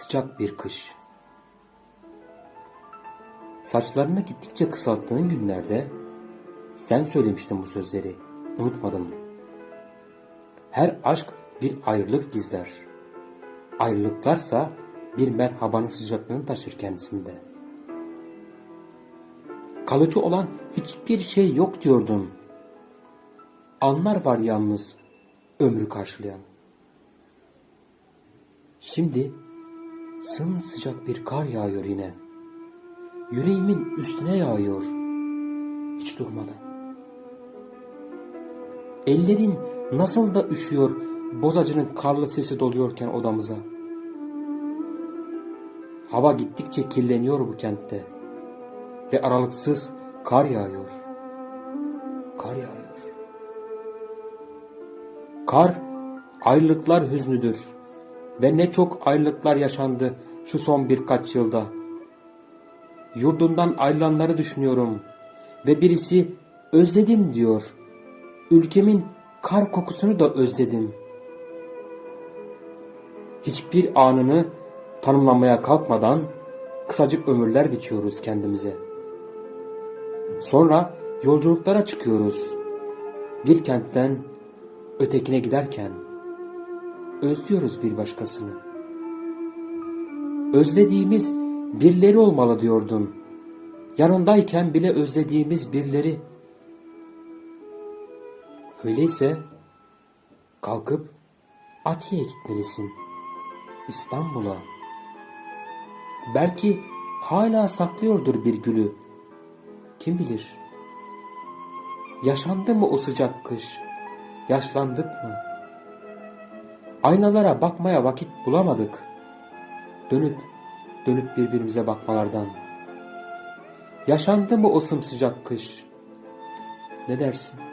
Sıcak bir kış. Saçlarını gittikçe kısalttığın günlerde sen söylemiştin bu sözleri. Unutmadım. Her aşk bir ayrılık gizler. Ayrılıklarsa bir merhabanın sıcaklığını taşır kendisinde. Kalıcı olan hiçbir şey yok diyordun. Anlar var yalnız ömrü karşılayan. Şimdi sımsıcak bir kar yağıyor yine. Yüreğimin üstüne yağıyor. Hiç durmadan. Ellerin nasıl da üşüyor bozacının karlı sesi doluyorken odamıza. Hava gittikçe kirleniyor bu kentte. Ve aralıksız kar yağıyor. Kar yağıyor. Kar ayrılıklar hüznüdür. Ve ne çok ayrılıklar yaşandı şu son birkaç yılda. Yurdundan ayrılanları düşünüyorum. Ve birisi özledim diyor. Ülkemin kar kokusunu da özledim. Hiçbir anını tanımlamaya kalkmadan kısacık ömürler biçiyoruz kendimize. Sonra yolculuklara çıkıyoruz. Bir kentten ötekine giderken özlüyoruz bir başkasını. Özlediğimiz birileri olmalı diyordun. Yanındayken bile özlediğimiz birileri. Öyleyse kalkıp Atiye gitmelisin. İstanbul'a. Belki hala saklıyordur bir gülü. Kim bilir? Yaşandı mı o sıcak kış? Yaşlandık mı? Aynalara bakmaya vakit bulamadık. Dönüp dönüp birbirimize bakmalardan. Yaşandı mı o sımsıcak kış? Ne dersin?